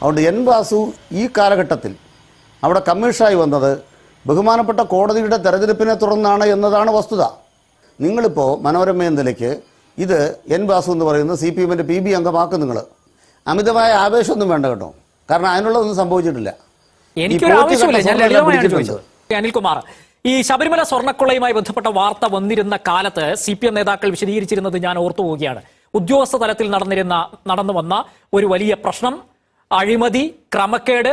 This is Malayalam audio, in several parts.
അതുകൊണ്ട് എൻ വാസു ഈ കാലഘട്ടത്തിൽ അവിടെ കമ്മീഷനായി വന്നത് ബഹുമാനപ്പെട്ട കോടതിയുടെ തെരഞ്ഞെടുപ്പിനെ തുടർന്നാണ് എന്നതാണ് വസ്തുത. നിങ്ങളിപ്പോൾ മനോരമ നിലയ്ക്ക് ഇത് എൻ വാസു എന്ന് പറയുന്ന സി പി എമ്മിന്റെ പി ബി അംഗമാക്കും നിങ്ങൾ അമിതമായ ആവേശമൊന്നും വേണ്ട കേട്ടോ. കാരണം അതിനുള്ളതൊന്നും സംഭവിച്ചിട്ടില്ല. അനിൽകുമാർ ഈ ശബരിമല സ്വർണക്കൊള്ളയുമായി ബന്ധപ്പെട്ട വാർത്ത വന്നിരുന്ന കാലത്ത് സി പി എം നേതാക്കൾ വിശദീകരിച്ചിരുന്നത് ഞാൻ ഓർത്തു പോവുകയാണ് ഉദ്യോഗസ്ഥ തലത്തിൽ നടന്നിരുന്ന നടന്നു വന്ന ഒരു വലിയ പ്രശ്നം അഴിമതി ക്രമക്കേട്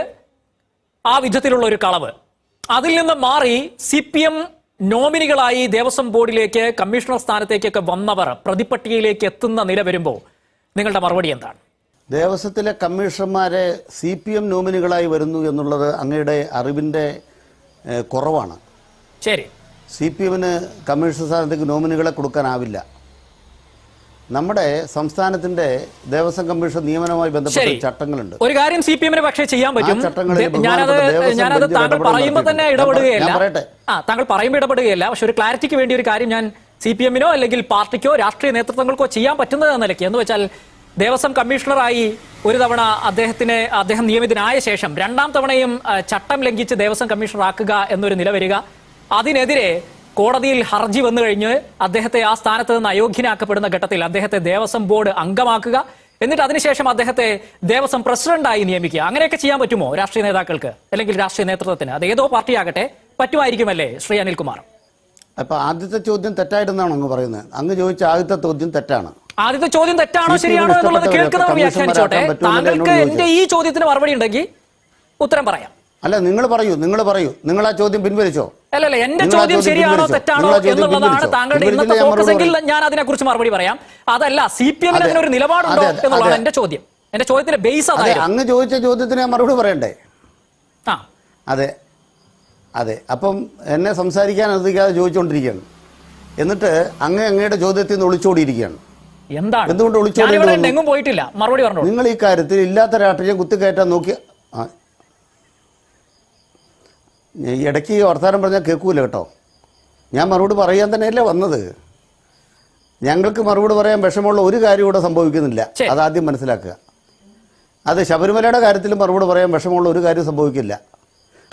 ആ വിധത്തിലുള്ള ഒരു കളവ്. അതിൽ നിന്ന് മാറി സി പി എം നോമിനികളായി ദേവസ്വം ബോർഡിലേക്ക് കമ്മീഷണർ സ്ഥാനത്തേക്കൊക്കെ വന്നവർ പ്രതിപട്ടികയിലേക്ക് എത്തുന്ന നില വരുമ്പോൾ നിങ്ങളുടെ മറുപടി എന്താണ്? ദേവസ്വത്തിലെ കമ്മീഷണർമാരെ സി പി എം നോമിനികളായി വരുന്നു എന്നുള്ളത് അങ്ങയുടെ അറിവിന്റെ കുറവാണ്. ശരി. സി പി എമ്മിന് കമ്മീഷണർ സ്ഥാനത്തേക്ക് നോമിനികളെ കൊടുക്കാനാവില്ല. നമ്മുടെ സംസ്ഥാനത്തിന്റെ ദേവസ്വം കമ്മീഷൻ നിയമനവുമായി ബന്ധപ്പെട്ട. ചട്ടങ്ങളുണ്ട്. ഒരു കാര്യം സി പി എമ്മിന് പക്ഷേ ചെയ്യാൻ പറ്റും. ഞാനത് ഞാനത് താങ്കൾ പറയുമ്പോൾ തന്നെ. ഇടപെടുകയല്ല. താങ്കൾ പറയുമ്പോൾ ഇടപെടുകയല്ല. പക്ഷെ ഒരു ക്ലാരിറ്റിക്ക് വേണ്ടി ഒരു കാര്യം ഞാൻ സി പി എമ്മിനോ അല്ലെങ്കിൽ പാർട്ടിക്കോ രാഷ്ട്രീയ നേതൃത്വങ്ങൾക്കോ ചെയ്യാൻ പറ്റുന്നത് എന്ന നിലയ്ക്ക് എന്ന് വെച്ചാൽ ദേവസ്വം കമ്മീഷണറായി ഒരു തവണ അദ്ദേഹത്തിന് അദ്ദേഹം നിയമിതനായ ശേഷം രണ്ടാം തവണയും ചട്ടം ലംഘിച്ച് ദേവസ്വം കമ്മീഷണർ ആക്കുക എന്നൊരു നില വരിക. അതിനെതിരെ കോടതിയിൽ ഹർജി വന്നു കഴിഞ്ഞ് അദ്ദേഹത്തെ ആ സ്ഥാനത്ത് നിന്ന് അയോഗ്യനാക്കപ്പെടുന്ന ഘട്ടത്തിൽ അദ്ദേഹത്തെ ദേവസ്വം ബോർഡ് അംഗമാക്കുക. എന്നിട്ട് അതിനുശേഷം അദ്ദേഹത്തെ ദേവസ്വം പ്രസിഡന്റായി നിയമിക്കുക. അങ്ങനെയൊക്കെ ചെയ്യാൻ പറ്റുമോ രാഷ്ട്രീയ നേതാക്കൾക്ക്? അല്ലെങ്കിൽ രാഷ്ട്രീയ നേതൃത്വത്തിന്? അത് ഏതോ പാർട്ടിയാകട്ടെ പറ്റുമായിരിക്കുമല്ലേ ശ്രീ അനിൽകുമാർ? അപ്പൊ ആദ്യത്തെ ചോദ്യം തെറ്റായിട്ടെന്നാണ് അങ്ങ് പറയുന്നത്? അങ്ങ് ചോദിച്ച ആദ്യത്തെ ചോദ്യം തെറ്റാണ്. ആദ്യത്തെ ചോദ്യം തെറ്റാണോ ശരിയാണോ എന്നുള്ളത് കേൾക്കുന്നവർ വ്യാഖ്യാനിച്ചോട്ടെ. താങ്കൾക്ക് എന്റെ ഈ ചോദ്യത്തിന് മറുപടി ഉണ്ടെങ്കിൽ ഉത്തരം പറയാം. അല്ല നിങ്ങൾ പറയൂ നിങ്ങൾ പറയൂ. നിങ്ങൾ ആ ചോദ്യം പിൻവലിച്ചോ? അല്ലല്ല എന്റെ ചോദ്യം ശരിയാണോ തെറ്റാണോ എന്നുള്ളതാണ്? താങ്കളുടെ ഇന്നത്തെ ഫോക്കസ് എങ്കിൽ ഞാൻ അതിനെക്കുറിച്ച് മറുപടി പറയാം. അതല്ല സി പി എമ്മിന് അതെ. അതിനൊരു നിലപാടുണ്ടോ എന്നുള്ളതാണ്. എന്റെ ചോദ്യം. എന്റെ ചോദ്യത്തിന്റെ ബേസ് അതെ അങ്ങ് ചോദിച്ച ചോദ്യത്തിന് ഞാൻ മറുപടി പറയണ്ടേ? ആ. അതെ അതെ. അപ്പം എന്നെ സംസാരിക്കാൻ അനുവദിക്കാതെ ചോദിച്ചുകൊണ്ടിരിക്കുകയാണ്. എന്നിട്ട് അങ്ങ് അങ്ങയുടെ ചോദ്യത്തിൽ നിന്ന് ഒളിച്ചോടിയിരിക്കുകയാണ്. എന്താണ്? എന്തുകൊണ്ട് ഒളിച്ചോടി നിങ്ങൾ ഈ കാര്യത്തിൽ ഇല്ലാത്ത രാഷ്ട്രീയം കുത്തിക്കയറ്റാൻ നോക്കി ഇടയ്ക്ക് വർത്തമാനം പറഞ്ഞാൽ കേൾക്കൂല കേട്ടോ. ഞാൻ മറുപടി പറയാൻ തന്നെയല്ലേ വന്നത്. ഞങ്ങൾക്ക് മറുപടി പറയാൻ വിഷമമുള്ള ഒരു കാര്യം ഇവിടെ സംഭവിക്കുന്നില്ല. അതാദ്യം മനസ്സിലാക്കുക. അത് ശബരിമലയുടെ കാര്യത്തിലും മറുപടി പറയാൻ വിഷമമുള്ള ഒരു കാര്യം സംഭവിക്കില്ല.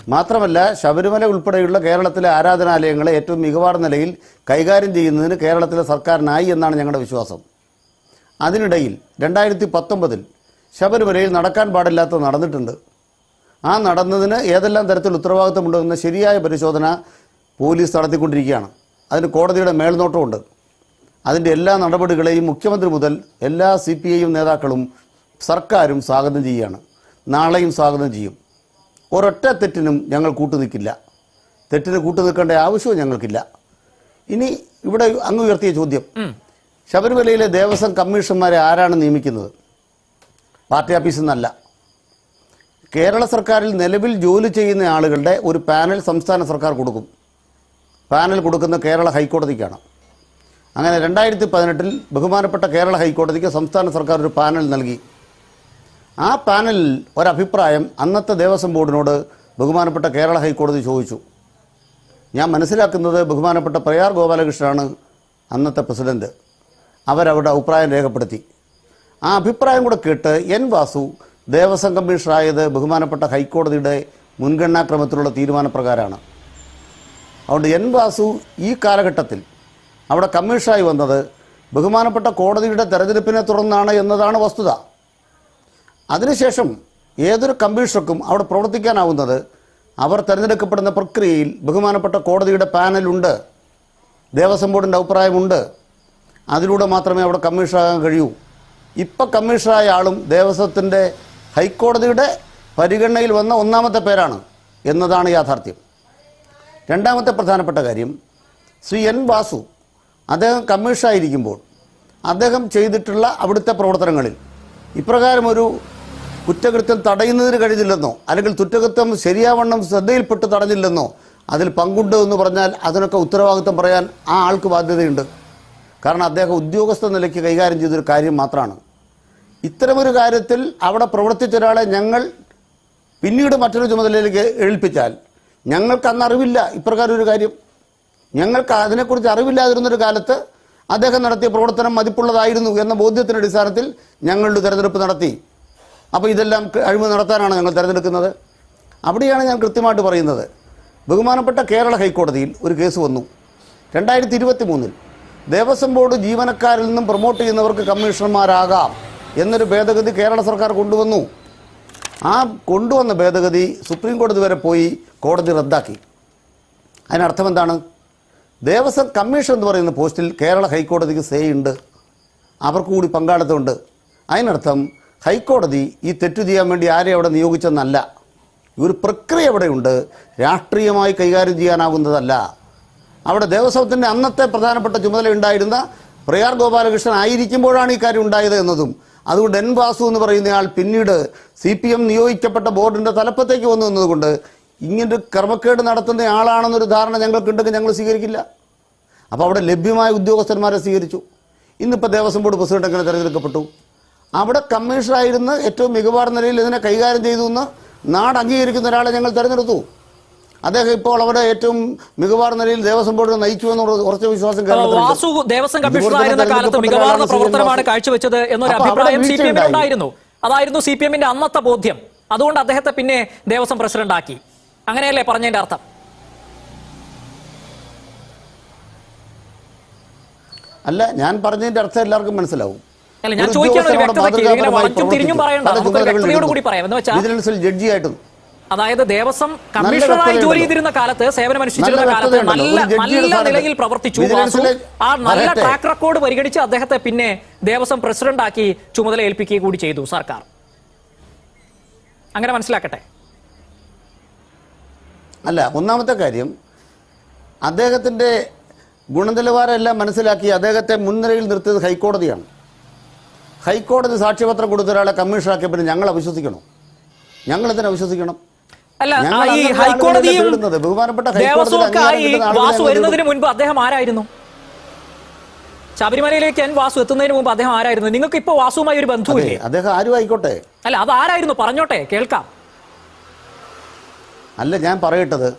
മാത്രമല്ല ശബരിമല ഉൾപ്പെടെയുള്ള കേരളത്തിലെ ആരാധനാലയങ്ങളെ ഏറ്റവും മികവാർന്ന നിലയിൽ കൈകാര്യം ചെയ്യുന്നതിന് കേരളത്തിലെ സർക്കാരിനായി എന്നാണ് ഞങ്ങളുടെ വിശ്വാസം. അതിനിടയിൽ രണ്ടായിരത്തി പത്തൊമ്പതിൽ ശബരിമലയിൽ നടക്കാൻ പാടില്ലാത്ത നടന്നിട്ടുണ്ട്. ആ നടന്നതിന് ഏതെല്ലാം തരത്തിൽ ഉത്തരവാദിത്തമുണ്ടെന്ന ശരിയായ പരിശോധന പോലീസ് നടത്തിക്കൊണ്ടിരിക്കുകയാണ്. അതിന് കോടതിയുടെ മേൽനോട്ടമുണ്ട്. അതിന്റെ എല്ലാ നടപടികളെയും മുഖ്യമന്ത്രി മുതൽ എല്ലാ സി പി ഐയും നേതാക്കളും സർക്കാരും സ്വാഗതം ചെയ്യുകയാണ്. നാളെയും സ്വാഗതം ചെയ്യും. ഒരൊറ്റ തെറ്റിനും ഞങ്ങൾ കൂട്ടുനിൽക്കില്ല. തെറ്റിന് കൂട്ടുനിൽക്കേണ്ട ആവശ്യവും ഞങ്ങൾക്കില്ല. ഇനി ഇവിടെ അങ്ങ് ഉയർത്തിയ ചോദ്യം. ശബരിമലയിലെ ദേവസ്വം കമ്മീഷന്മാരെ ആരാണ് നിയമിക്കുന്നത്? പാർട്ടി ഓഫീസിൽ നിന്നല്ല. കേരള സർക്കാരിൽ നിലവിൽ ജോലി ചെയ്യുന്ന ആളുകളുടെ ഒരു പാനൽ സംസ്ഥാന സർക്കാർ കൊടുക്കും. പാനൽ കൊടുക്കുന്ന കേരള ഹൈക്കോടതിക്കാണ്. അങ്ങനെ രണ്ടായിരത്തി പതിനെട്ടിൽ ബഹുമാനപ്പെട്ട കേരള ഹൈക്കോടതിക്ക് സംസ്ഥാന സർക്കാർ ഒരു പാനൽ നൽകി. ആ പാനലിൽ ഒരഭിപ്രായം അന്നത്തെ ദേവസ്വം ബോർഡിനോട് ബഹുമാനപ്പെട്ട കേരള ഹൈക്കോടതി ചോദിച്ചു. ഞാൻ മനസ്സിലാക്കുന്നത് ബഹുമാനപ്പെട്ട പ്രയാർ ഗോപാലകൃഷ്ണനാണ് അന്നത്തെ പ്രസിഡന്റ് അവരവരുടെ അഭിപ്രായം രേഖപ്പെടുത്തി. ആ അഭിപ്രായം കൂടെ കേട്ട് എൻ വാസു ദേവസ്വം കമ്മീഷണറായത് ബഹുമാനപ്പെട്ട ഹൈക്കോടതിയുടെ മുൻഗണനാക്രമത്തിലുള്ള തീരുമാനപ്രകാരമാണ് അതുകൊണ്ട് എൻ വാസു ഈ കാലഘട്ടത്തിൽ അവിടെ കമ്മീഷണറായി വന്നത് ബഹുമാനപ്പെട്ട കോടതിയുടെ തെരഞ്ഞെടുപ്പിനെ തുടർന്നാണ് എന്നതാണ് വസ്തുത. അതിനുശേഷം ഏതൊരു കമ്മീഷണർക്കും അവിടെ പ്രവർത്തിക്കാനാവുന്നത് അവർ തിരഞ്ഞെടുക്കപ്പെടുന്ന പ്രക്രിയയിൽ ബഹുമാനപ്പെട്ട കോടതിയുടെ പാനലുണ്ട് ദേവസ്വം ബോർഡിന്റെ അഭിപ്രായമുണ്ട് അതിലൂടെ മാത്രമേ അവിടെ കമ്മീഷണറാകാൻ കഴിയൂ. ഇപ്പം കമ്മീഷണറായ ആളും ദേവസ്വത്തിന്റെ ഹൈക്കോടതിയുടെ പരിഗണനയിൽ വന്ന ഒന്നാമത്തെ പേരാണ് എന്നതാണ് യാഥാർത്ഥ്യം. രണ്ടാമത്തെ പ്രധാനപ്പെട്ട കാര്യം ശ്രീ എൻ വാസു അദ്ദേഹം കമ്മീഷനായിരിക്കുമ്പോൾ അദ്ദേഹം ചെയ്തിട്ടുള്ള അവിടുത്തെ പ്രവർത്തനങ്ങളിൽ ഇപ്രകാരം ഒരു കുറ്റകൃത്യം തടയുന്നതിന് കഴിഞ്ഞില്ലെന്നോ അല്ലെങ്കിൽ കുറ്റകൃത്യം ശരിയാവണ്ണം ശ്രദ്ധയിൽപ്പെട്ട് തടഞ്ഞില്ലെന്നോ അതിൽ പങ്കുണ്ട് എന്ന് പറഞ്ഞാൽ അതിനൊക്കെ ഉത്തരവാദിത്വം പറയാൻ ആ ആൾക്ക് ബാധ്യതയുണ്ട്. കാരണം അദ്ദേഹം ഉദ്യോഗസ്ഥ നിലയ്ക്ക് കൈകാര്യം ചെയ്തൊരു കാര്യം മാത്രമാണ്. ഇത്തരമൊരു കാര്യത്തിൽ അവിടെ പ്രവർത്തിച്ച ഒരാളെ ഞങ്ങൾ പിന്നീട് മറ്റൊരു ചുമതലയിലേക്ക് ഏൽപ്പിച്ചാൽ ഞങ്ങൾക്ക് അന്ന് അറിവില്ല ഇപ്രകാരം ഒരു കാര്യം. ഞങ്ങൾക്ക് അതിനെക്കുറിച്ച് അറിവില്ലാതിരുന്നൊരു കാലത്ത് അദ്ദേഹം നടത്തിയ പ്രവർത്തനം മതിപ്പുള്ളതായിരുന്നു എന്ന ബോധ്യത്തിന്റെ അടിസ്ഥാനത്തിൽ ഞങ്ങളുടെ തെരഞ്ഞെടുപ്പ് നടത്തി. അപ്പോൾ ഇതെല്ലാം അഴിമതി നടത്താനാണ് ഞങ്ങൾ തിരഞ്ഞെടുക്കുന്നത്. അവിടെയാണ് ഞാൻ കൃത്യമായിട്ട് പറയുന്നത്. ബഹുമാനപ്പെട്ട കേരള ഹൈക്കോടതിയിൽ ഒരു കേസ് വന്നു. രണ്ടായിരത്തി ഇരുപത്തി മൂന്നിൽ ദേവസ്വം ബോർഡ് ജീവനക്കാരിൽ നിന്നും പ്രൊമോട്ട് ചെയ്യുന്നവർക്ക് കമ്മീഷണർമാരാകാം. എന്നൊരു ഭേദഗതി കേരള സർക്കാർ കൊണ്ടുവന്നു. ആ കൊണ്ടുവന്ന ഭേദഗതി സുപ്രീം കോടതി വരെ പോയി കോടതി റദ്ദാക്കി. അതിനർത്ഥം എന്താണ്? ദേവസ്വം കമ്മീഷൻ എന്ന് പറയുന്ന പോസ്റ്റിൽ കേരള ഹൈക്കോടതിക്ക് സേ ഉണ്ട്. അവർക്ക് കൂടി പങ്കാളിത്തമുണ്ട്. അതിനർത്ഥം ഹൈക്കോടതി ഈ തെറ്റു ചെയ്യാൻ വേണ്ടി ആരെ അവിടെ നിയോഗിച്ചെന്നല്ല. ഒരു പ്രക്രിയ അവിടെയുണ്ട്. രാഷ്ട്രീയമായി കൈകാര്യം ചെയ്യാനാവുന്നതല്ല അവിടെ ദേവസ്വത്തിന്റെ അന്നത്തെ പ്രധാനപ്പെട്ട ചുമതല ഉണ്ടായിരുന്ന പ്രയാർ ഗോപാലകൃഷ്ണൻ ആയിരിക്കുമ്പോഴാണ് ഈ കാര്യം ഉണ്ടായത് എന്നതും. അതുകൊണ്ട് എൻ വാസു എന്ന് പറയുന്നയാൾ പിന്നീട് സി പി എം നിയോഗിക്കപ്പെട്ട ബോർഡിന്റെ തലപ്പത്തേക്ക് വന്നു നിന്നതുകൊണ്ട് ഇങ്ങനൊരു ക്രമക്കേട് നടത്തുന്ന ആളാണെന്നൊരു ധാരണ ഞങ്ങൾക്കുണ്ടെങ്കിൽ ഞങ്ങൾ സ്വീകരിക്കില്ല. അപ്പോൾ അവിടെ ലഭ്യമായ ഉദ്യോഗസ്ഥന്മാരെ സ്വീകരിച്ചു. ഇന്നിപ്പോൾ ദേവസ്വം ബോർഡ് പ്രസിഡന്റ് എങ്ങനെ തിരഞ്ഞെടുക്കപ്പെട്ടു? അവിടെ കമ്മീഷണറായിരുന്ന ഏറ്റവും മികവാർന്ന നിലയിൽ ഇതിനെ കൈകാര്യം ചെയ്തു എന്ന് നാട് അംഗീകരിക്കുന്ന ഒരാളെ ഞങ്ങൾ തിരഞ്ഞെടുത്തു. അദ്ദേഹം ഇപ്പോൾ അവിടെ ഏറ്റവും മികവാർന്ന നിലയിൽ ദേവസ്വം നയിച്ചു ഉറ- ഉറച്ച വിശ്വാസം. വാസു ദേവസ്വം കമ്മീഷണറായിരുന്ന കാലത്ത് മികവാർന്ന പ്രവർത്തനമാണ്. കാഴ്ചവെച്ചത് എന്നൊരു അഭിപ്രായം സി പി അതായിരുന്നു സി പി എമ്മിന്റെ അന്നത്തെ ബോധ്യം. അതുകൊണ്ട് അദ്ദേഹത്തെ പിന്നെ ദേവസ്വം പ്രസിഡന്റ് ആക്കി. അങ്ങനെയല്ലേ പറഞ്ഞതിന്റെ അർത്ഥം? അല്ല ഞാൻ പറഞ്ഞതിന്റെ അർത്ഥം എല്ലാവർക്കും മനസ്സിലാവും. ഞാൻ ചോദിക്കാൻ ജഡ്ജിയായിട്ടും അതായത് ദേവസ്വം കമ്മീഷണറായി ജോലി ചെയ്തിരുന്ന കാലത്ത് സേവനമനുഷ്ഠിച്ചിരുന്ന കാലത്ത് നല്ല നല്ല നിലയിൽ പ്രവർത്തിച്ചു. ആ നല്ല ട്രാക്ക് റെക്കോർഡ് പരിഗണിച്ച് അദ്ദേഹത്തെ പിന്നെ ദേവസ്വം പ്രസിഡന്റ് ആക്കി ചുമതല ഏൽപ്പിക്കുകയും കൂടി ചെയ്തു സർക്കാർ. അങ്ങനെ മനസ്സിലാക്കട്ടെ. അല്ല ഒന്നാമത്തെ കാര്യം അദ്ദേഹത്തിന്റെ ഗുണനിലവാരം എല്ലാം മനസ്സിലാക്കി അദ്ദേഹത്തെ മുൻനിരയിൽ നിർത്തിയത് ഹൈക്കോടതിയാണ്. ഹൈക്കോടതി സാക്ഷ്യപത്രം കൊടുത്ത ഒരാളെ കമ്മീഷനാക്കിയപ്പോൾ പിന്നെ ഞങ്ങൾ അവിശ്വസിക്കണം ഞങ്ങൾ തന്നെ അവിശ്വസിക്കണം അല്ല ഈ ഹൈക്കോടതിയും ദേവസ്വമൊക്കെ വാസു വരുന്നതിന് മുൻപ് അദ്ദേഹം ആരായിരുന്നു? ശബരിമലയിലേക്ക് എൻ വാസു എത്തുന്നതിന് മുമ്പ് അദ്ദേഹം ആരായിരുന്നു? നിങ്ങൾക്ക് ഇപ്പോൾ വാസുമായി ഒരു ബന്ധുവില്ലേ? അദ്ദേഹം ആരും ആയിക്കോട്ടെ അല്ല അത് ആരായിരുന്നു? പറഞ്ഞോട്ടെ കേൾക്കാം. അല്ല ഞാൻ പറയട്ടത്.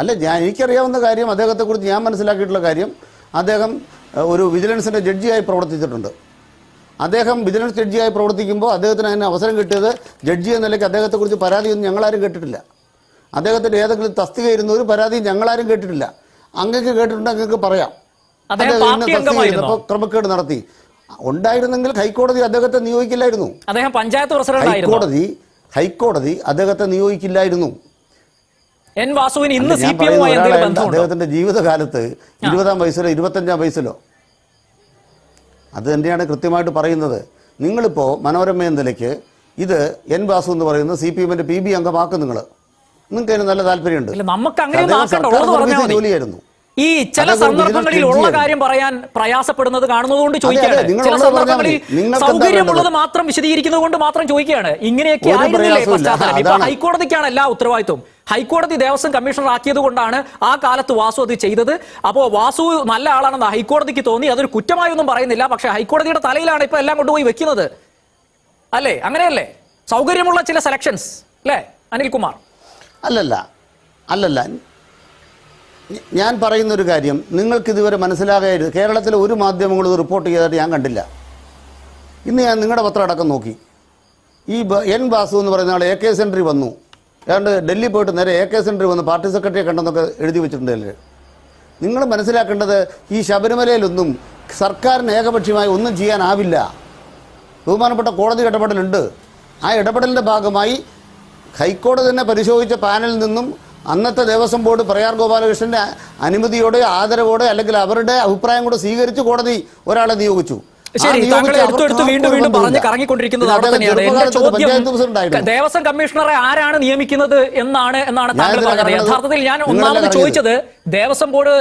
അല്ല ഞാൻ എനിക്കറിയാവുന്ന കാര്യം അദ്ദേഹത്തെക്കുറിച്ച് ഞാൻ മനസ്സിലാക്കിയിട്ടുള്ള കാര്യം അദ്ദേഹം ഒരു വിജിലൻസിന്റെ ജഡ്ജിയായി പ്രവർത്തിച്ചിട്ടുണ്ട്. അദ്ദേഹം വിജിലൻസ് ജഡ്ജിയായി പ്രവർത്തിക്കുമ്പോൾ അദ്ദേഹത്തിന് അതിന് അവസരം കിട്ടിയത് ജഡ്ജി എന്ന നിലയ്ക്ക് അദ്ദേഹത്തെക്കുറിച്ച് പരാതിയൊന്നും ഞങ്ങളാരും കേട്ടിട്ടില്ല. അദ്ദേഹത്തിന്റെ ഏതെങ്കിലും തസ്തിക ഇരുന്ന ഒരു പരാതി ഞങ്ങളാരും കേട്ടിട്ടില്ല. അങ്ങക്ക് കേട്ടിട്ടുണ്ട് അങ്ങക്ക് പറയാം. അദ്ദേഹം ക്രമക്കേട് നടത്തി. ഉണ്ടായിരുന്നെങ്കിൽ ഹൈക്കോടതി അദ്ദേഹത്തെ നിയോഗിക്കില്ലായിരുന്നു. അദ്ദേഹം പഞ്ചായത്ത് പ്രസിഡന്റ് ഹൈക്കോടതി ഹൈക്കോടതി അദ്ദേഹത്തെ നിയോഗിക്കില്ലായിരുന്നു. എൻ വാസുവിന് ഇന്ന് അദ്ദേഹത്തിന്റെ ജീവിതകാലത്ത് ഇരുപതാം വയസ്സിലോ ഇരുപത്തഞ്ചാം വയസ്സിലോ അത് തന്നെയാണ് കൃത്യമായിട്ട് പറയുന്നത്. നിങ്ങളിപ്പോൾ മനോരമ എന്ന നിലയ്ക്ക് ഇത് എൻ വാസു എന്ന് പറയുന്ന സി പി എമ്മിന്റെ പി ബി അംഗമാക്കും നിങ്ങൾ നിങ്ങൾക്ക് അതിന് നല്ല താല്പര്യമുണ്ട്. ജോലിയായിരുന്നു. ഈ ചില സന്ദർഭങ്ങളിൽ ഉള്ള കാര്യം പറയാൻ പ്രയാസപ്പെടുന്നത് കാണുന്നതുകൊണ്ട് കൊണ്ട് ചോദിക്കുകയാണ്. ചില സന്ദർഭങ്ങളിൽ സൗകര്യമുള്ളത് മാത്രം വിശദീകരിക്കുന്നത് കൊണ്ട് മാത്രം ചോദിക്കുകയാണ്. ഇങ്ങനെയൊക്കെ ആയിരുന്നില്ലേ പശ്ചാത്തലം? ഇപ്പൊ ഹൈക്കോടതിക്കാണ് എല്ലാ ഉത്തരവാദിത്വം ഹൈക്കോടതി ദേവസ്വം കമ്മീഷണർ ആക്കിയത് കൊണ്ടാണ് ആ കാലത്ത് വാസു അത് ചെയ്തത്. അപ്പോൾ വാസു നല്ല ആളാണെന്ന് ഹൈക്കോടതിക്ക് തോന്നി. അതൊരു കുറ്റമായി ഒന്നും പറയുന്നില്ല. പക്ഷേ ഹൈക്കോടതിയുടെ തലയിലാണ് ഇപ്പൊ എല്ലാം കൊണ്ടുപോയി വെക്കുന്നത്. അല്ലേ? അങ്ങനെയല്ലേ? സൗകര്യമുള്ള ചില സെലക്ഷൻസ് അല്ലേ? അനിൽകുമാർ. അല്ലല്ല. അല്ലല്ല. ഞാൻ പറയുന്നൊരു കാര്യം നിങ്ങൾക്ക് ഇതുവരെ മനസ്സിലാകായിരുന്നു കേരളത്തിലെ ഒരു മാധ്യമങ്ങളും റിപ്പോർട്ട് ചെയ്തതായിട്ട് ഞാൻ കണ്ടില്ല. ഇന്ന് ഞാൻ നിങ്ങളുടെ പത്രം അടക്കം നോക്കി. ഈ എൻ ബാസു എന്ന് പറയുന്ന ആൾ എ കെ സെൻട്രി വന്നു. ഏതാണ്ട് ഡൽഹി പോയിട്ട് നേരെ എ കെ സെൻട്രി വന്ന് പാർട്ടി സെക്രട്ടറിയെ കണ്ടെന്നൊക്കെ എഴുതി വെച്ചിട്ടുണ്ട് അല്ലേ നിങ്ങൾ മനസ്സിലാക്കേണ്ടത് ഈ ശബരിമലയിലൊന്നും സർക്കാരിന് ഏകപക്ഷീയമായി ഒന്നും ചെയ്യാനാവില്ല. ബഹുമാനപ്പെട്ട കോടതി ഇടപെടലുണ്ട്. ആ ഇടപെടലിന്റെ ഭാഗമായി ഹൈക്കോടതി തന്നെ പരിശോധിച്ച പാനലിൽ നിന്നും അന്നത്തെ ദേവസ്വം ബോർഡ് പ്രയാർ ഗോപാലകൃഷ്ണന്റെ അനുമതിയോടെ ആദരവോടെ അല്ലെങ്കിൽ അവരുടെ അഭിപ്രായം കൂടെ സ്വീകരിച്ച് കോടതി ഒരാളെ നിയോഗിച്ചു. ശരി താങ്കൾ വീണ്ടും വീണ്ടും പറഞ്ഞ്. കറങ്ങിക്കൊണ്ടിരിക്കുന്നത് അവിടെ തന്നെയാണ്. എന്റെ ചോദ്യം ദേവസ്വം കമ്മീഷണറെ ആരാണ് നിയമിക്കുന്നത് എന്നാണ് എന്നാണ് താങ്കൾ പറഞ്ഞത്? യഥാർത്ഥത്തിൽ ഞാൻ ഒന്നാമത് ചോദിച്ചത് ദേവസ്വം ബോർഡ്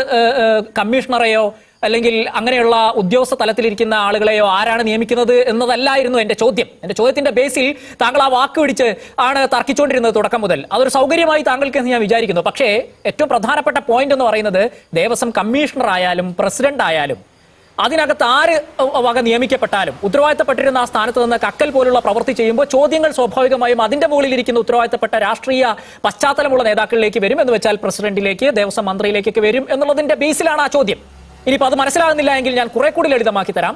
കമ്മീഷണറെയോ അല്ലെങ്കിൽ അങ്ങനെയുള്ള ഉദ്യോഗസ്ഥ തലത്തിലിരിക്കുന്ന ആളുകളെയോ ആരാണ് നിയമിക്കുന്നത് എന്നതല്ലായിരുന്നു എന്റെ ചോദ്യം. എന്റെ ചോദ്യത്തിന്റെ ബേസിൽ താങ്കൾ ആ വാക്ക് പിടിച്ച് ആണ് തർക്കിച്ചുകൊണ്ടിരുന്നത് തുടക്കം മുതൽ. അതൊരു സൗകര്യമായി താങ്കൾക്ക് ഞാൻ വിചാരിക്കുന്നു. പക്ഷേ ഏറ്റവും പ്രധാനപ്പെട്ട പോയിന്റ് എന്ന് പറയുന്നത് ദേവസ്വം കമ്മീഷണർ ആയാലും പ്രസിഡന്റ് ആയാലും അതിനകത്ത് ആര് വക നിയമിക്കപ്പെട്ടാലും ഉത്തരവാദിത്തപ്പെട്ടിരുന്ന ആ സ്ഥാനത്ത് നിന്ന് കക്കൽ പോലുള്ള പ്രവൃത്തി ചെയ്യുമ്പോൾ ചോദ്യങ്ങൾ സ്വാഭാവികമായും അതിന്റെ മുകളിലിരിക്കുന്ന ഉത്തരവാദിത്തപ്പെട്ട രാഷ്ട്രീയ പശ്ചാത്തലമുള്ള നേതാക്കളിലേക്ക് വരും എന്ന് വെച്ചാൽ പ്രസിഡന്റിലേക്ക് ദേവസ്വം മന്ത്രിയിലേക്കൊക്കെ വരും എന്നുള്ളതിന്റെ ബേസിലാണ് ആ ചോദ്യം. ഇനിയിപ്പോൾ അത് മനസ്സിലാകുന്നില്ല എങ്കിൽ ഞാൻ കുറെ കൂടി ലളിതമാക്കി തരാം.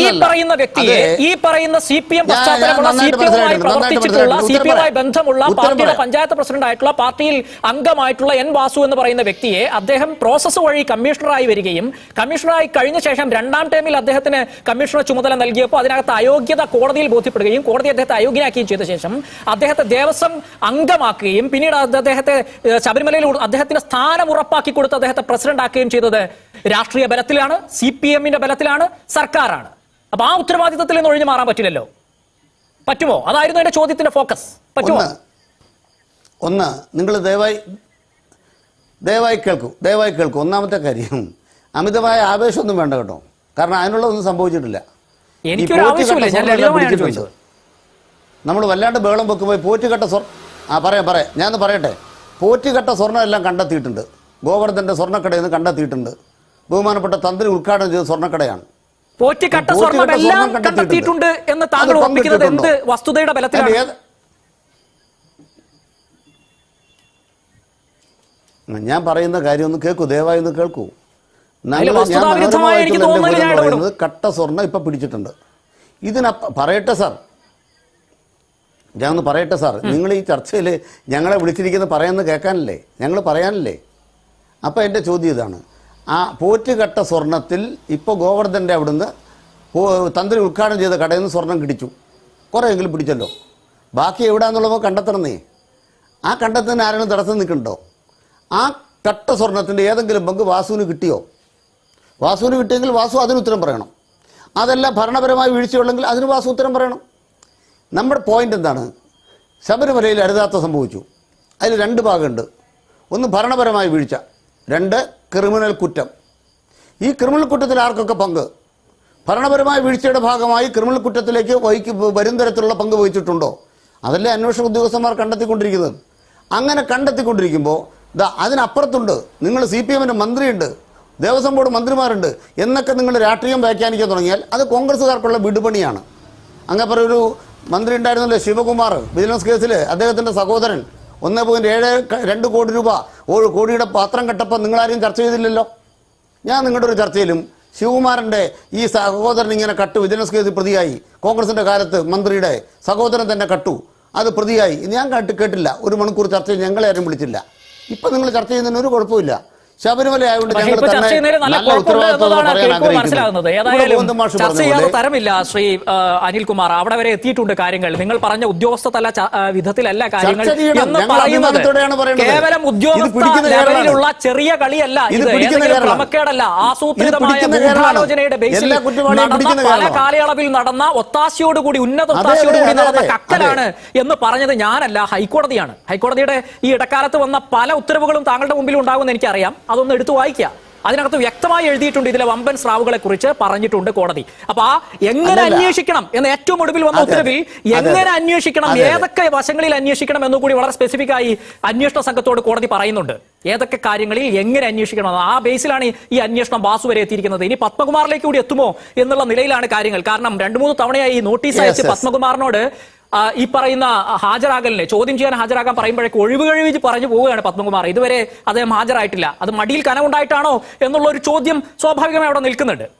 ഈ പറയുന്ന വ്യക്തിയെ ഈ പറയുന്ന സി പി എം പശ്ചാത്തലമുള്ള സി പി എമ്മുമായി പ്രവർത്തിച്ചിട്ടുള്ള സി പി എമ്മുമായി ബന്ധമുള്ള പാർട്ടിയുടെ പഞ്ചായത്ത് പ്രസിഡന്റ് ആയിട്ടുള്ള പാർട്ടിയിൽ അംഗമായിട്ടുള്ള എൻ വാസു എന്ന് പറയുന്ന വ്യക്തിയെ അദ്ദേഹം പ്രോസസ് വഴി കമ്മീഷണറായി വരികയും കമ്മീഷണറായി കഴിഞ്ഞ ശേഷം രണ്ടാം ടേമിൽ അദ്ദേഹത്തിന് കമ്മീഷണർ ചുമതല നൽകിയപ്പോൾ അതിനകത്ത് അയോഗ്യത കോടതിയിൽ ബോധ്യപ്പെടുകയും കോടതി അദ്ദേഹത്തെ അയോഗ്യനാക്കുകയും ചെയ്ത ശേഷം അദ്ദേഹത്തെ ദേവസ്വം അംഗമാക്കുകയും പിന്നീട് അദ്ദേഹത്തെ ശബരിമലയിൽ ഉ- അദ്ദേഹത്തിന് സ്ഥാനം ഉറപ്പാക്കി കൊടുത്ത് അദ്ദേഹത്തെ പ്രസിഡന്റ് ആക്കുകയും ചെയ്തത് രാഷ്ട്രീയ ബലത്തിലാണ് സി പി എമ്മിന്റെ ബലത്തിലാണ് സർക്കാരാണ് അപ്പൊ ആ ഉത്തരവാദിത്തത്തിൽ നിന്ന് ഒഴിഞ്ഞു മാറാൻ പറ്റില്ലല്ലോ. പറ്റുമോ? അതായിരുന്നു എന്റെ ചോദ്യത്തിന്റെ ഫോക്കസ്. പറ്റുമോ? ഒന്ന് നിങ്ങൾ ദയവായി ദയവായി കേൾക്കൂ ദയവായി കേൾക്കൂ. ഒന്നാമത്തെ കാര്യം അമിതമായ ആവേശമൊന്നും വേണ്ട കേട്ടോ. കാരണം അതിനുള്ളതൊന്നും സംഭവിച്ചിട്ടില്ല. പിടിച്ചിട്ടുണ്ട്. നമ്മൾ വല്ലാണ്ട് ബേളം വെക്കുമ്പോൾ പോറ്റുകെട്ട സ്വർ ആ പറയാം പറയാം. ഞാനൊന്ന് പറയട്ടെ. പോറ്റുകെട്ട സ്വർണം എല്ലാം കണ്ടെത്തിയിട്ടുണ്ട്. ഗോവർദ്ധന്റെ സ്വർണക്കടയിൽ നിന്ന് കണ്ടെത്തിയിട്ടുണ്ട്. ബഹുമാനപ്പെട്ട തന്ത്രി ഉദ്ഘാടനം ചെയ്ത സ്വർണക്കടയാണ്. പോറ്റിക്കട്ട സ്വർണം എല്ലാം കണ്ടെത്തിയിട്ടുണ്ട്. എന്ന് താങ്കൾ ഓർമ്മിക്കുന്നത് എന്ത്? വസ്തുതയുടെ ബലത്തിലാണ്? ഞാൻ പറയുന്ന കാര്യം ഒന്ന് കേൾക്കൂ ദയവായി ഒന്ന് കേൾക്കൂ. പറയുന്നത് കട്ട സ്വർണം ഇപ്പം പിടിച്ചിട്ടുണ്ട്. ഇതിനപ്പ പറയട്ടെ സാർ. ഞാൻ ഒന്ന് പറയട്ടെ സാർ. നിങ്ങൾ ഈ ചർച്ചയിൽ ഞങ്ങളെ വിളിച്ചിരിക്കുന്നത് പറയാമെന്ന് കേൾക്കാനല്ലേ? ഞങ്ങൾ പറയാനല്ലേ? അപ്പം എന്റെ ചോദ്യം ഇതാണ്. ആ പോറ്റുകെട്ട സ്വർണത്തിൽ ഇപ്പോൾ ഗോവർദ്ധന്റെ അവിടുന്ന് തന്ത്രി ഉദ്ഘാടനം ചെയ്ത കടയിൽ നിന്ന് സ്വർണം കിടിച്ചു. കുറേയെങ്കിലും പിടിച്ചല്ലോ. ബാക്കി എവിടെയാണെന്നുള്ളത് കണ്ടെത്തണമെന്നേ ആ കണ്ടെത്തുന്നതിന് ആരെങ്കിലും തടസ്സം നിൽക്കുന്നുണ്ടോ ആ കട്ട സ്വർണത്തിന്റെ ഏതെങ്കിലും പങ്ക് വാസുവിന് കിട്ടിയോ? വാസുവിന് കിട്ടിയെങ്കിൽ വാസു അതിന് ഉത്തരം പറയണം. അതെല്ലാം ഭരണപരമായി വീഴ്ചയുള്ളെങ്കിൽ അതിന് വാസു ഉത്തരം പറയണം. നമ്മുടെ പോയിന്റ് എന്താണ്? ശബരിമലയിൽ അരുതാത്ത സംഭവിച്ചു. അതിൽ രണ്ട് ഭാഗമുണ്ട്. ഒന്ന് ഭരണപരമായി വീഴ്ച. രണ്ട് ക്രിമിനൽ കുറ്റം. ഈ ക്രിമിനൽ കുറ്റത്തിൽ ആർക്കൊക്കെ പങ്ക്? ഭരണപരമായ വീഴ്ചയുടെ ഭാഗമായി ക്രിമിനൽ കുറ്റത്തിലേക്ക് വഹിക്ക് വരും തരത്തിലുള്ള പങ്ക് വഹിച്ചിട്ടുണ്ടോ? അതല്ലേ അന്വേഷണ ഉദ്യോഗസ്ഥന്മാർ കണ്ടെത്തിക്കൊണ്ടിരിക്കുന്നത്. അങ്ങനെ കണ്ടെത്തിക്കൊണ്ടിരിക്കുമ്പോൾ ദാ അതിനപ്പുറത്തുണ്ട് നിങ്ങൾ സി പി എമ്മിന്റെ മന്ത്രിയുണ്ട് ദേവസ്വം ബോർഡ് മന്ത്രിമാരുണ്ട് എന്നൊക്കെ നിങ്ങൾ രാഷ്ട്രീയം വ്യാഖ്യാനിക്കാൻ തുടങ്ങിയാൽ അത് കോൺഗ്രസ്സുകാർക്കുള്ള വിടുപണിയാണ്. അങ്ങനെ പറയൊരു മന്ത്രി ഉണ്ടായിരുന്നല്ലോ ശിവകുമാർ വിജിലൻസ് കേസിൽ അദ്ദേഹത്തിന്റെ സഹോദരൻ ഒന്ന് പോയിന്റ് ഏഴ് രണ്ട് കോടി രൂപ. ഒരു കോടിയുടെ പാത്രം കെട്ടപ്പോൾ നിങ്ങളാരും ചർച്ച ചെയ്തില്ലല്ലോ? ഞാൻ നിങ്ങളുടെ ഒരു ചർച്ചയിലും ശിവകുമാരന്റെ ഈ സഹോദരൻ ഇങ്ങനെ കട്ടു. Vigilance case പ്രതിയായി. കോൺഗ്രസിന്റെ കാലത്ത് മന്ത്രിയുടെ സഹോദരൻ തന്നെ കട്ടു. അത് പ്രതിയായി. ഞാൻ കേട്ട് കേട്ടില്ല. ഒരു മണിക്കൂർ ചർച്ച ഞങ്ങളെ ആരും വിളിച്ചില്ല. ഇപ്പം നിങ്ങൾ ചർച്ച ചെയ്യുന്നതിന് ഒരു കുഴപ്പമില്ല ശബരിമല ആയതുകൊണ്ട് ഞങ്ങൾ മനസ്സിലാകുന്നത്. ഏതായാലും ചർച്ച ചെയ്യാതെ തരമില്ല ശ്രീ അനിൽകുമാർ. അവിടെ വരെ എത്തിയിട്ടുണ്ട് കാര്യങ്ങൾ. നിങ്ങൾ പറഞ്ഞ ഉദ്യോഗസ്ഥ തല വിധത്തിലല്ല കാര്യങ്ങൾ എന്ന് പറയുന്നത്. കേവലം ഉദ്യോഗസ്ഥ ലെവലിലുള്ള ചെറിയ കളിയല്ല ഇത്. ക്രമക്കേടല്ല. ആസൂത്രിതമായ. ഗൂഢാലോചനയുടെ ബേസിൽ നടന്ന പല കാലയളവിൽ നടന്ന ഒത്താശയോടുകൂടി ഉന്നത ഒത്താശയോട് കൂടി അതെ, നടന്ന കക്കലാണ് എന്ന് പറഞ്ഞത് ഞാനല്ല ഹൈക്കോടതിയാണ്. ഹൈക്കോടതിയുടെ ഈ ഇടക്കാലത്ത് വന്ന പല ഉത്തരവുകളും താങ്കളുടെ മുമ്പിൽ ഉണ്ടാകുമെന്ന് എനിക്കറിയാം. അതൊന്ന് എടുത്തു വായിക്കുക. അതിനകത്ത് വ്യക്തമായി എഴുതിയിട്ടുണ്ട് ഇതിലെ വമ്പൻ സ്രാവുകളെ കുറിച്ച് പറഞ്ഞിട്ടുണ്ട് കോടതി. അപ്പൊ ആ എങ്ങനെ അന്വേഷിക്കണം എന്ന ഏറ്റവും ഒടുവിൽ വന്ന. ഉത്തരവിൽ എങ്ങനെ അന്വേഷിക്കണം. ഏതൊക്കെ വശങ്ങളിൽ അന്വേഷിക്കണം എന്ന് കൂടി വളരെ സ്പെസിഫിക് ആയി അന്വേഷണ സംഘത്തോട് കോടതി പറയുന്നുണ്ട്. ഏതൊക്കെ കാര്യങ്ങളിൽ എങ്ങനെ അന്വേഷിക്കണം ആ ബേസിലാണ് ഈ- അന്വേഷണം ബാസു വരെ എത്തിയിരിക്കുന്നത്. ഇനി പത്മകുമാറിലേക്ക് കൂടി എത്തുമോ എന്നുള്ള നിലയിലാണ് കാര്യങ്ങൾ. കാരണം രണ്ടു മൂന്ന് തവണയായി ഈ നോട്ടീസ് അയച്ച് പത്മകുമാറിനോട് ഈ പറയുന്ന ഹാജരാകലിനെ ചോദ്യം ചെയ്യാൻ ഹാജരാകാൻ പറയുമ്പോഴേക്ക് ഒഴിവ് കഴിവിച്ച് പറഞ്ഞു പോവുകയാണ് പത്മകുമാർ. ഇതുവരെ അദ്ദേഹം ഹാജരായിട്ടില്ല. അത് മടിയിൽ കനമുണ്ടായിട്ടാണോ എന്നുള്ള ഒരു ചോദ്യം സ്വാഭാവികമായി അവിടെ നിൽക്കുന്നുണ്ട്.